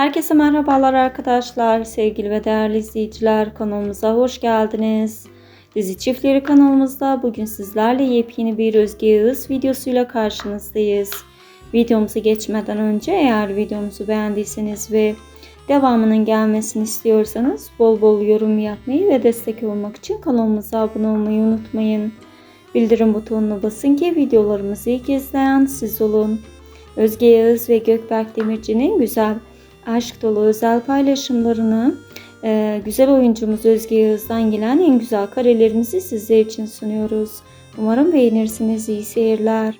Herkese merhabalar arkadaşlar, sevgili ve değerli izleyiciler kanalımıza hoş geldiniz. Dizi Çiftleri kanalımızda bugün sizlerle yepyeni bir Özge Yağız videosuyla karşınızdayız. Videomuza geçmeden önce eğer videomuzu beğendiyseniz ve devamının gelmesini istiyorsanız bol bol yorum yapmayı ve destek olmak için kanalımıza abone olmayı unutmayın. Bildirim butonuna basın ki videolarımızı ilk izleyen siz olun. Özge Yağız ve Gökberk Demirci'nin güzel aşk dolu özel paylaşımlarını e, güzel oyuncumuz Özge Yağız'dan gelen en güzel karelerimizi sizler için sunuyoruz. Umarım beğenirsiniz. İyi seyirler.